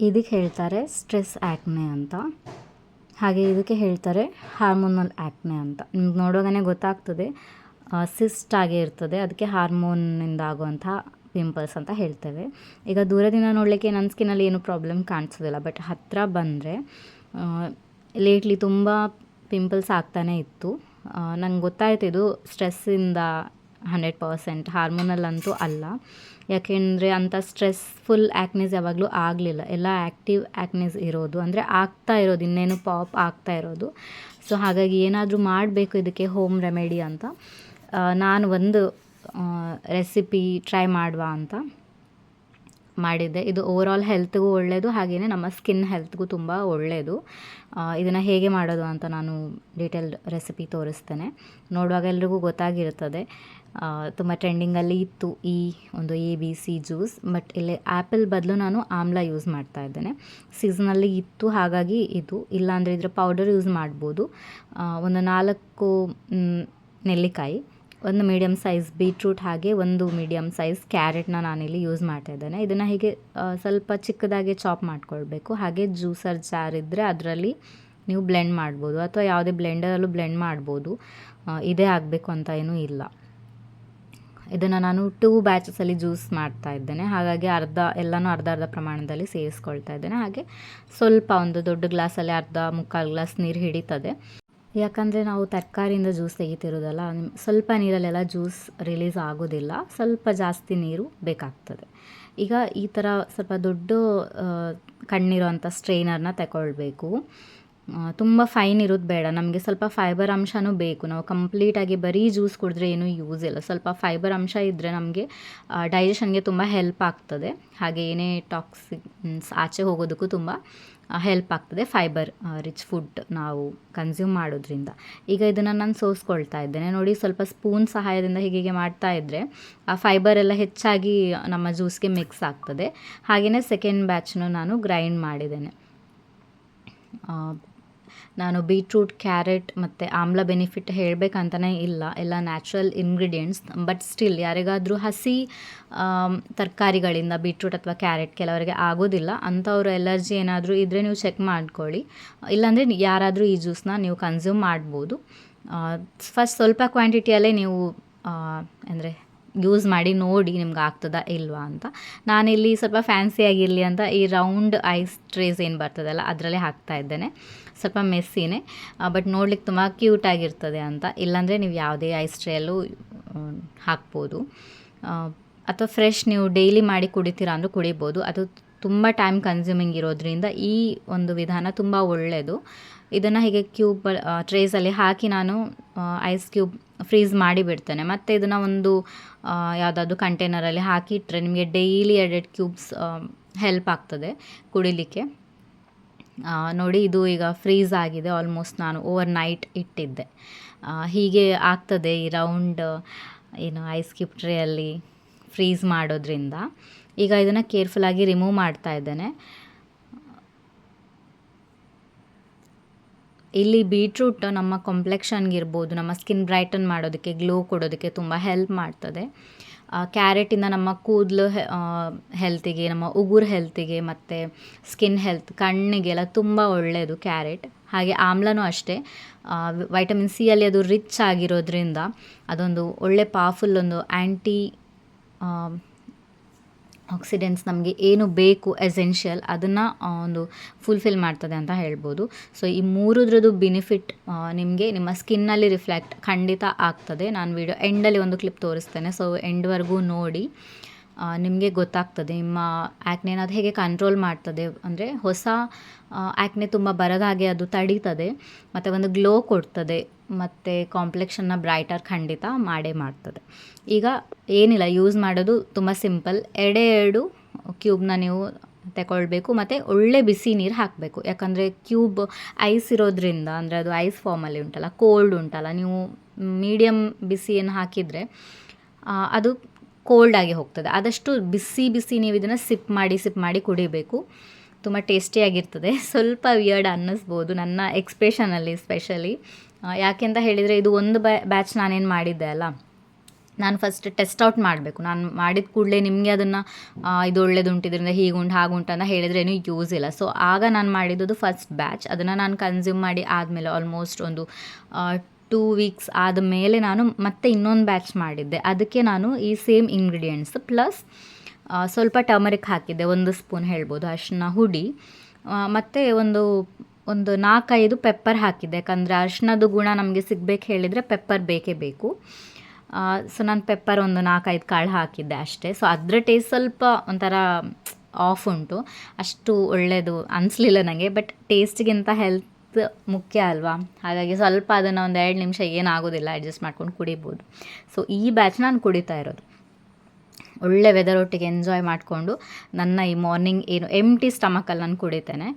ಇದಕ್ಕೆ ಹೇಳ್ತಾರೆ stress acne ಅಂತ. ಹಾಗೆ ಇದಕ್ಕೆ ಹೇಳ್ತಾರೆ ಹಾರ್ಮೋನಲ್ ಆ್ಯಕ್ನೆ ಅಂತ. ನಿಮ್ಗೆ ನೋಡುವಾಗಲೇ ಗೊತ್ತಾಗ್ತದೆ ಸಿಸ್ಟ್ ಆಗೇ ಇರ್ತದೆ, ಅದಕ್ಕೆ ಹಾರ್ಮೋನಿಂದ ಆಗುವಂಥ ಪಿಂಪಲ್ಸ್ ಅಂತ ಹೇಳ್ತೇವೆ. ಈಗ ದೂರದಿಂದ ನೋಡಲಿಕ್ಕೆ ನನ್ನ ಸ್ಕಿನ್ನಲ್ಲಿ ಏನು ಪ್ರಾಬ್ಲಮ್ ಕಾಣಿಸೋದಿಲ್ಲ ಬಟ್ ಹತ್ತಿರ ಬಂದರೆ ಲೇಟ್ಲಿ ತುಂಬ ಪಿಂಪಲ್ಸ್ ಆಗ್ತಾನೆ ಇತ್ತು. ನಂಗೆ ಗೊತ್ತಾಯ್ತು ಇದು ಸ್ಟ್ರೆಸ್ಸಿಂದ ಹಂಡ್ರೆಡ್ ಪರ್ಸೆಂಟ್ ಹಾರ್ಮೋನಲ್ ಅಂತೂ ಅಲ್ಲ. ಯಾಕೆಂದರೆ ಅಂಥ ಸ್ಟ್ರೆಸ್ಫುಲ್ ಆ್ಯಕ್ನೀಸ್ ಯಾವಾಗಲೂ ಆಗಲಿಲ್ಲ. ಎಲ್ಲ ಆ್ಯಕ್ಟಿವ್ ಆ್ಯಕ್ನೀಸ್ ಇರೋದು. ಅಂದರೆ ಆಗ್ತಾ ಇರೋದು. ಇನ್ನೇನು ಪಾಪ್ ಆಗ್ತಾ ಇರೋದು. ಸೊ ಹಾಗಾಗಿ ಏನಾದರೂ ಮಾಡಬೇಕು ಇದಕ್ಕೆ ಹೋಮ್ ರೆಮಿಡಿ ಅಂತ. ನಾನು ಒಂದು ರೆಸಿಪಿ ಟ್ರೈ ಮಾಡುವ ಅಂತ. ಮಾಡಿದ್ದೆ. ಇದು ಓವರಾಲ್ ಹೆಲ್ತ್ಗೂ ಒಳ್ಳೆಯದು ಹಾಗೆಯೇ ನಮ್ಮ ಸ್ಕಿನ್ ಹೆಲ್ತ್ಗೂ ತುಂಬ ಒಳ್ಳೆಯದು ಇದನ್ನು ಹೇಗೆ ಮಾಡೋದು ಅಂತ ನಾನು ಡೀಟೇಲ್ಡ್ ರೆಸಿಪಿ ತೋರಿಸ್ತೇನೆ. ನೋಡುವಾಗ ಎಲ್ರಿಗೂ ಗೊತ್ತಾಗಿರ್ತದೆ ತುಂಬ ಟ್ರೆಂಡಿಂಗಲ್ಲಿ ಇತ್ತು ಈ ಒಂದು A B C juice but ಇಲ್ಲಿ ಆ್ಯಪಲ್ ಬದಲು ನಾನು ಆಮ್ಲ ಯೂಸ್ ಮಾಡ್ತಾ ಇದ್ದೇನೆ. ಸೀಸನಲ್ಲಿ ಇತ್ತು, ಹಾಗಾಗಿ ಇದು. ಇಲ್ಲಾಂದರೆ ಇದರ ಪೌಡರ್ ಯೂಸ್ ಮಾಡ್ಬೋದು. ಒಂದು ನಾಲ್ಕು ನೆಲ್ಲಿಕಾಯಿ. ಒಂದು ಮೀಡಿಯಮ್ ಸೈಜ್ ಬೀಟ್ರೂಟ್ ಹಾಗೆ ಒಂದು ಮೀಡಿಯಮ್ ಸೈಜ್ ಕ್ಯಾರೆಟ್ನ ನಾನಿಲ್ಲಿ ಯೂಸ್ ಮಾಡ್ತಾ ಇದ್ದೇನೆ. ಇದನ್ನು ಹೀಗೆ ಸ್ವಲ್ಪ ಚಿಕ್ಕದಾಗಿ ಚಾಪ್ ಮಾಡ್ಕೊಳ್ಬೇಕು. ಹಾಗೆ ಜ್ಯೂಸರ್ ಜಾರ್ ಇದ್ದರೆ ಅದರಲ್ಲಿ ನೀವು ಬ್ಲೆಂಡ್ ಮಾಡ್ಬೋದು. ಅಥವಾ ಯಾವುದೇ ಬ್ಲೆಂಡರಲ್ಲೂ ಬ್ಲೆಂಡ್ ಮಾಡ್ಬೋದು. ಇದೇ ಆಗಬೇಕು ಅಂತ ಏನೂ ಇಲ್ಲ. ಇದನ್ನು ನಾನು ಟೂ ಬ್ಯಾಚಸಲ್ಲಿ ಜ್ಯೂಸ್ ಮಾಡ್ತಾ ಇದ್ದೇನೆ. ಹಾಗಾಗಿ ಅರ್ಧ, ಎಲ್ಲನೂ ಅರ್ಧ ಅರ್ಧ ಪ್ರಮಾಣದಲ್ಲಿ ಸೇರಿಸ್ಕೊಳ್ತಾ ಇದ್ದೇನೆ. ಹಾಗೆ ಸ್ವಲ್ಪ ಒಂದು ದೊಡ್ಡ ಗ್ಲಾಸಲ್ಲಿ ಅರ್ಧ ಮುಕ್ಕಾಲು ಗ್ಲಾಸ್ ನೀರು ಹಿಡಿತದೆ. ಯಾಕಂದರೆ ನಾವು ತರಕಾರಿಯಿಂದ ಜ್ಯೂಸ್ ತೆಗಿತಿರೋದಲ್ಲ ಸ್ವಲ್ಪ ನೀರಲ್ಲೆಲ್ಲ ಜ್ಯೂಸ್ ರಿಲೀಸ್ ಆಗೋದಿಲ್ಲ, ಸ್ವಲ್ಪ ಜಾಸ್ತಿ ನೀರು ಬೇಕಾಗ್ತದೆ. ಈಗ ಈ ಥರ ಸ್ವಲ್ಪ ದೊಡ್ಡ ಕಣ್ಣಿರೋ ಕಣ್ಣಿರೋಂಥ ಸ್ಟ್ರೈನರ್ನ ತಗೊಳ್ಬೇಕು. ತುಂಬ ಫೈನ್ ಇರೋದು ಬೇಡ, ನಮಗೆ ಸ್ವಲ್ಪ ಫೈಬರ್ ಅಂಶನೂ ಬೇಕು. ನಾವು ಕಂಪ್ಲೀಟಾಗಿ ಬರೀ ಜ್ಯೂಸ್ ಕುಡಿದ್ರೆ ಏನೂ ಯೂಸ್ ಇಲ್ಲ. ಸ್ವಲ್ಪ ಫೈಬರ್ ಅಂಶ ಇದ್ದರೆ ನಮಗೆ ಡೈಜೆಷನ್ಗೆ ತುಂಬ ಹೆಲ್ಪ್ ಆಗ್ತದೆ. ಹಾಗೆ ಏನೇ ಟಾಕ್ಸಿನ್ಸ್ ಆಚೆ ಹೋಗೋದಕ್ಕೂ ತುಂಬ ಹೆಲ್ಪ್ ಆಗ್ತದೆ. ಫೈಬರ್ ರಿಚ್ ಫುಡ್ ನಾವು ಕನ್ಸ್ಯೂಮ್ ಮಾಡೋದ್ರಿಂದ. ಈಗ ಇದನ್ನು ನಾನು ಸೋಸ್ಕೊಳ್ತಾ ಇದ್ದೇನೆ. ನೋಡಿ, ಸ್ವಲ್ಪ ಸ್ಪೂನ್ ಸಹಾಯದಿಂದ ಹೀಗೆ ಮಾಡ್ತಾ ಇದ್ದರೆ ಆ ಫೈಬರ್ ಎಲ್ಲ ಹೆಚ್ಚಾಗಿ ನಮ್ಮ ಜ್ಯೂಸ್ಗೆ ಮಿಕ್ಸ್ ಆಗ್ತದೆ. ಹಾಗೆಯೇ ಸೆಕೆಂಡ್ ಬ್ಯಾಚ್ನು ನಾನು ಗ್ರೈಂಡ್ ಮಾಡಿದ್ದೇನೆ. ನಾನು ಬೀಟ್ರೂಟ್ ಕ್ಯಾರೆಟ್ ಮತ್ತು ಆಮ್ಲ ಬೆನಿಫಿಟ್ ಹೇಳಬೇಕಂತಲೇ ಇಲ್ಲ. ಎಲ್ಲ ನ್ಯಾಚುರಲ್ ಇಂಗ್ರೀಡಿಯೆಂಟ್ಸ್ ಬಟ್ ಸ್ಟಿಲ್ ಯಾರಿಗಾದರೂ ಹಸಿ ತರಕಾರಿಗಳಿಂದ ಬೀಟ್ರೂಟ್ ಅಥವಾ ಕ್ಯಾರೆಟ್ ಕೆಲವರಿಗೆ ಆಗೋದಿಲ್ಲ. ಅಂಥವ್ರು ಎಲರ್ಜಿ ಏನಾದರೂ ಇದ್ದರೆ ನೀವು ಚೆಕ್ ಮಾಡ್ಕೊಳ್ಳಿ. ಇಲ್ಲಾಂದರೆ ಯಾರಾದರೂ ಈ ಜ್ಯೂಸ್ನ ನೀವು ಕನ್ಸ್ಯೂಮ್ ಮಾಡ್ಬೋದು. ಫಸ್ಟ್ ಸ್ವಲ್ಪ ಕ್ವಾಂಟಿಟಿಯಲ್ಲೇ ನೀವು ಅಂದರೆ ಯೂಸ್ ಮಾಡಿ ನೋಡಿ ನಿಮ್ಗೆ ಆಗ್ತದ ಇಲ್ವಾ ಅಂತ. ನಾನಿಲ್ಲಿ ಸ್ವಲ್ಪ ಫ್ಯಾನ್ಸಿ ಆಗಿರಲಿ ಅಂತ ಈ ರೌಂಡ್ ಐಸ್ ಟ್ರೇಸ್ ಏನು ಬರ್ತದಲ್ಲ ಅದರಲ್ಲೇ ಹಾಕ್ತಾ ಇದ್ದೇನೆ. ಸ್ವಲ್ಪ ಮೆಸ್ಸಿನೇ ಬಟ್ ನೋಡ್ಲಿಕ್ಕೆ ತುಂಬ ಕ್ಯೂಟ್ ಆಗಿರ್ತದೆ ಅಂತ. ಇಲ್ಲಾಂದರೆ ನೀವು ಯಾವುದೇ ಐಸ್ ಟ್ರೇಯಲ್ಲೂ ಹಾಕ್ಬೋದು. ಅಥವಾ ಫ್ರೆಶ್ ನೀವು ಡೈಲಿ ಮಾಡಿ ಕುಡಿತೀರಾ ಅಂದರೂ ಕುಡಿಬೋದು. ಅದು ತುಂಬ ಟೈಮ್ ಕನ್ಸ್ಯೂಮಿಂಗ್ ಇರೋದ್ರಿಂದ ಈ ಒಂದು ವಿಧಾನ ತುಂಬ ಒಳ್ಳೆಯದು ಇದನ್ನು ಹೀಗೆ ಕ್ಯೂಬ್ ಟ್ರೇಸಲ್ಲಿ ಹಾಕಿ ನಾನು ಐಸ್ ಕ್ಯೂಬ್ ಫ್ರೀಸ್ ಮಾಡಿ ಬಿಡ್ತೇನೆ. ಮತ್ತು ಇದನ್ನು ಒಂದು ಯಾವುದಾದ್ರು ಕಂಟೈನರಲ್ಲಿ ಹಾಕಿಟ್ರೆ ನಿಮಗೆ ಡೈಲಿ ಎರಡೆರಡು ಕ್ಯೂಬ್ಸ್ ಹೆಲ್ಪ್ ಆಗ್ತದೆ ಕುಡಿಲಿಕ್ಕೆ. ನೋಡಿ ಇದು ಈಗ ಫ್ರೀಸ್ ಆಗಿದೆ ಆಲ್ಮೋಸ್ಟ್ ನಾನು ಓವರ್ ನೈಟ್ ಇಟ್ಟಿದ್ದೆ ಹೀಗೆ ಆಗ್ತದೆ ಈ ರೌಂಡ್ ಏನು ಐಸ್ ಕ್ಯೂಬ್ ಟ್ರೇಯಲ್ಲಿ ಫ್ರೀಸ್ ಮಾಡೋದ್ರಿಂದ. ಈಗ ಇದನ್ನು ಕೇರ್ಫುಲ್ಲಾಗಿ ರಿಮೂವ್ ಮಾಡ್ತಾ ಇದ್ದೇನೆ. ಇಲ್ಲಿ ಬೀಟ್ರೂಟ್ ನಮ್ಮ ಕಾಂಪ್ಲೆಕ್ಷನ್ಗೆ ಇರ್ಬೋದು, ನಮ್ಮ ಸ್ಕಿನ್ ಬ್ರೈಟನ್ ಮಾಡೋದಕ್ಕೆ ಗ್ಲೋ ಕೊಡೋದಕ್ಕೆ ತುಂಬ ಹೆಲ್ಪ್ ಮಾಡ್ತದೆ. ಕ್ಯಾರೆಟಿಂದ ನಮ್ಮ ಕೂದಲು ಹೆಲ್ತಿಗೆ ನಮ್ಮ ಉಗುರು ಹೆಲ್ತಿಗೆ ಮತ್ತು ಸ್ಕಿನ್ ಹೆಲ್ತ್ ಕಣ್ಣಿಗೆಲ್ಲ ತುಂಬ ಒಳ್ಳೆಯದು ಕ್ಯಾರೆಟ್ ಹಾಗೆ ಆಮ್ಲನೂ ಅಷ್ಟೇ. ವೈಟಮಿನ್ ಸಿ ಅಲ್ಲಿ ಅದು ರಿಚ್ ಆಗಿರೋದ್ರಿಂದ ಅದೊಂದು ಒಳ್ಳೆ ಪವರ್ಫುಲ್ ಒಂದು ಆ್ಯಂಟಿ ಆಕ್ಸಿಡೆಂಟ್ಸ್ ನಮಗೆ ಏನು ಬೇಕು ಎಸೆನ್ಷಿಯಲ್ ಅದನ್ನು ಒಂದು ಫುಲ್ಫಿಲ್ ಮಾಡ್ತದೆ ಅಂತ ಹೇಳ್ಬೋದು. ಸೊ ಈ ಮೂರದ್ರದ್ದು ಬೆನಿಫಿಟ್ ನಿಮಗೆ ನಿಮ್ಮ ಸ್ಕಿನ್ನಲ್ಲಿ ರಿಫ್ಲೆಕ್ಟ್ ಖಂಡಿತ ಆಗ್ತದೆ. ನಾನು ವಿಡಿಯೋ ಎಂಡಲ್ಲಿ ಒಂದು ಕ್ಲಿಪ್ ತೋರಿಸ್ತೇನೆ. ಸೊ ಎಂಡ್ವರೆಗೂ ನೋಡಿ. ನಿಮಗೆ ಗೊತ್ತಾಗ್ತದೆ. ನಿಮ್ಮ ಆ್ಯಕ್ನೇನ ಅದು ಹೇಗೆ ಕಂಟ್ರೋಲ್ ಮಾಡ್ತದೆ? ಅಂದರೆ ಹೊಸ ಆ್ಯಕ್ನೆ ತುಂಬ ಬರದ ಹಾಗೆ ಅದು ತಡೀತದೆ ಮತ್ತು ಒಂದು ಗ್ಲೋ ಕೊಡ್ತದೆ ಮತ್ತು ಕಾಂಪ್ಲೆಕ್ಷನ್ನ ಬ್ರೈಟರ್ ಖಂಡಿತ ಮಾಡೇ ಮಾಡ್ತದೆ. ಈಗ ಏನಿಲ್ಲ ಯೂಸ್ ಮಾಡೋದು ತುಂಬ ಸಿಂಪಲ್ ಎರಡೆ ಎರಡು ಕ್ಯೂಬ್ನ ನೀವು ತಗೊಳ್ಬೇಕು ಮತ್ತು ಒಳ್ಳೆ ಬಿಸಿ ನೀರು ಹಾಕಬೇಕು. ಯಾಕಂದರೆ ಕ್ಯೂಬ್ ಐಸ್ ಇರೋದ್ರಿಂದ ಅಂದರೆ ಅದು ಐಸ್ ಫಾರ್ಮಲ್ಲಿ ಉಂಟಲ್ಲ ಕೋಲ್ಡ್ ಉಂಟಲ್ಲ ನೀವು ಮೀಡಿಯಮ್ ಬಿಸಿಯನ್ನು ಹಾಕಿದರೆ ಆ, ಅದು ಕೋಲ್ಡ್ ಆಗಿ ಹೋಗ್ತದೆ. ಆದಷ್ಟು ಬಿಸಿ ಬಿಸಿ ನೀವು ಇದನ್ನು ಸಿಪ್ ಮಾಡಿ ಸಿಪ್ ಮಾಡಿ ಕುಡಿಬೇಕು. ತುಂಬ ಟೇಸ್ಟಿಯಾಗಿರ್ತದೆ ಸ್ವಲ್ಪ ವಿಯರ್ಡ್ ಅನ್ನಿಸ್ಬೋದು ನನ್ನ ಎಕ್ಸ್ಪ್ರೆಷನಲ್ಲಿ ಸ್ಪೆಷಲಿ ಯಾಕೆಂತ ಹೇಳಿದರೆ ಇದು ಒಂದು ಬ್ಯಾ ಬ್ಯಾಚ್ ನಾನೇನು ಮಾಡಿದ್ದೆ ಅಲ್ಲ? ನಾನು ಫಸ್ಟ್ ಟೆಸ್ಟ್ ಔಟ್ ಮಾಡಬೇಕು. ನಾನು ಮಾಡಿದ ಕೂಡಲೇ ನಿಮಗೆ ಅದನ್ನು ಇದು ಒಳ್ಳೇದುಂಟು ಇದರಿಂದ ಹೀಗುಂಟು, ಹಾಗುಂಟು ಅಂತ ಹೇಳಿದ್ರೆ ಏನೂ ಯೂಸ್ ಇಲ್ಲ. ಸೊ ಆಗ ನಾನು ಮಾಡಿದ್ದು ಫಸ್ಟ್ ಬ್ಯಾಚ್ ಅದನ್ನು ನಾನು ಕನ್ಸ್ಯೂಮ್ ಮಾಡಿ ಆದಮೇಲೆ ಆಲ್ಮೋಸ್ಟ್ ಒಂದು ಟೂ ವೀಕ್ಸ್ ಆದಮೇಲೆ ನಾನು ಮತ್ತೆ ಇನ್ನೊಂದು ಬ್ಯಾಚ್ ಮಾಡಿದ್ದೆ. ಅದಕ್ಕೆ ನಾನು ಈ ಸೇಮ್ ಇಂಗ್ರೀಡಿಯೆಂಟ್ಸ್ ಪ್ಲಸ್ ಸ್ವಲ್ಪ ಟರ್ಮರಿಕ್ ಹಾಕಿದ್ದೆ. ಒಂದು ಸ್ಪೂನ್ ಹೇಳ್ಬೋದು ಅರಿಶಿನ ಹುಡಿ. ಮತ್ತು ಒಂದು ಒಂದು ನಾಲ್ಕೈದು ಪೆಪ್ಪರ್ ಹಾಕಿದ್ದೆ. ಯಾಕಂದರೆ ಅರಿಶಿನದ ಗುಣ ನಮಗೆ ಸಿಗ್ಬೇಕು ಹೇಳಿದರೆ ಪೆಪ್ಪರ್ ಬೇಕೇ ಬೇಕು. ಸೊ ನಾನು ಪೆಪ್ಪರ್ ಒಂದು ನಾಲ್ಕೈದು ಕಾಳು ಹಾಕಿದ್ದೆ ಅಷ್ಟೇ. ಸೊ ಅದರ ಟೇಸ್ಟ್ ಸ್ವಲ್ಪ ಒಂಥರ ಆಫ್ ಉಂಟು. ಅಷ್ಟು ಒಳ್ಳೆಯದು ಅನಿಸ್ಲಿಲ್ಲ ನನಗೆ ಬಟ್ ಟೇಸ್ಟ್ಗಿಂತ ಹೆಲ್ತ್ ಮುಖ್ಯ ಅಲ್ವಾ? ಹಾಗಾಗಿ ಸ್ವಲ್ಪ ಅದನ್ನು ಒಂದು ಎರಡು ನಿಮಿಷ ಏನಾಗೋದಿಲ್ಲ ಅಡ್ಜಸ್ಟ್ ಮಾಡ್ಕೊಂಡು ಕುಡಿಬೋದು. ಸೊ ಈ ಬ್ಯಾಚ್ ನಾನು ಕುಡಿತಾ ಇರೋದು. ಒಳ್ಳೆ ವೆದರ್ ಒಟ್ಟಿಗೆ ಎಂಜಾಯ್ ಮಾಡಿಕೊಂಡು ನನ್ನ ಈ ಮಾರ್ನಿಂಗ್ ಏನು ಎಂಟಿ ಸ್ಟಮಕಲ್ಲಿ ನಾನು ಕುಡಿತೇನೆ.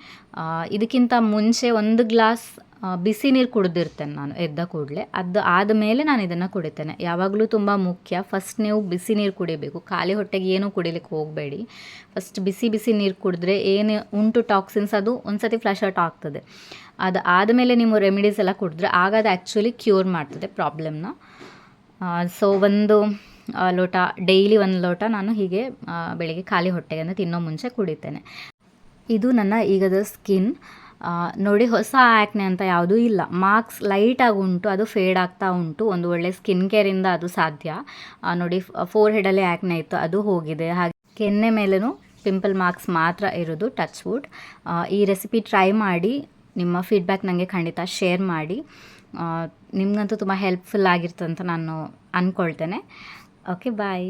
ಇದಕ್ಕಿಂತ ಮುಂಚೆ ಒಂದು ಗ್ಲಾಸ್ ಬಿಸಿ ನೀರು ಕುಡಿದಿರ್ತೇನೆ ನಾನು ಎದ್ದ ಕೂಡಲೇ. ಅದು ಆದಮೇಲೆ ನಾನು ಇದನ್ನು ಕುಡಿತೇನೆ. ಯಾವಾಗಲೂ ತುಂಬ ಮುಖ್ಯ. ಫಸ್ಟ್ ನೀವು ಬಿಸಿ ನೀರು ಕುಡಿಬೇಕು. ಖಾಲಿ ಹೊಟ್ಟೆಗೆ ಏನೂ ಕುಡಿಲಿಕ್ಕೆ ಹೋಗಬೇಡಿ. ಫಸ್ಟ್ ಬಿಸಿ ಬಿಸಿ ನೀರು ಕುಡಿದ್ರೆ ಏನು ಉಂಟು ಟಾಕ್ಸಿನ್ಸ್ ಅದು ಒಂದ್ಸತಿ ಫ್ಲಶ್ ಔಟ್ ಆಗ್ತದೆ. ಅದು ಆದಮೇಲೆ ನೀವು ರೆಮಿಡೀಸ್ ಎಲ್ಲ ಕುಡಿದ್ರೆ ಆಗ ಅದು ಆ್ಯಕ್ಚುಲಿ ಕ್ಯೂರ್ ಮಾಡ್ತದೆ ಪ್ರಾಬ್ಲಮ್ನ ಸೊ ಒಂದು ಲೋಟ ಡೈಲಿ ಒಂದು ಲೋಟ ನಾನು ಹೀಗೆ ಬೆಳಿಗ್ಗೆ ಖಾಲಿ ಹೊಟ್ಟೆಗೆ ಅಂದರೆ ತಿನ್ನೋ ಮುಂಚೆ ಕುಡಿತೇನೆ. ಇದು ನನ್ನ ಈಗದ ಸ್ಕಿನ್ ನೋಡಿ ಹೊಸ ಆ್ಯಕ್ನೆ ಅಂತ ಯಾವುದೂ ಇಲ್ಲ. ಮಾರ್ಕ್ಸ್ ಲೈಟಾಗಿ ಉಂಟು, ಅದು ಫೇಡ್ ಆಗ್ತಾ ಉಂಟು. ಒಂದು ಒಳ್ಳೆ ಸ್ಕಿನ್ ಕೇರಿಂದ ಅದು ಸಾಧ್ಯ. ನೋಡಿ ಫೋರ್ ಹೆಡಲ್ಲಿ ಆ್ಯಕ್ನೆ ಇತ್ತು, ಅದು ಹೋಗಿದೆ. ಹಾಗೆ ಕೆನ್ನೆ ಮೇಲೂ ಪಿಂಪಲ್ ಮಾರ್ಕ್ಸ್ ಮಾತ್ರ ಇರೋದು ಟಚ್ ವುಡ್ ಈ ರೆಸಿಪಿ ಟ್ರೈ ಮಾಡಿ ನಿಮ್ಮ ಫೀಡ್ಬ್ಯಾಕ್ ನನಗೆ ಖಂಡಿತ ಶೇರ್ ಮಾಡಿ. ನಿಮಗಂತೂ ತುಂಬ ಹೆಲ್ಪ್ಫುಲ್ ಆಗಿರ್ತಂತ ನಾನು ಅಂದ್ಕೊಳ್ತೇನೆ ಓಕೆ ಬಾಯ್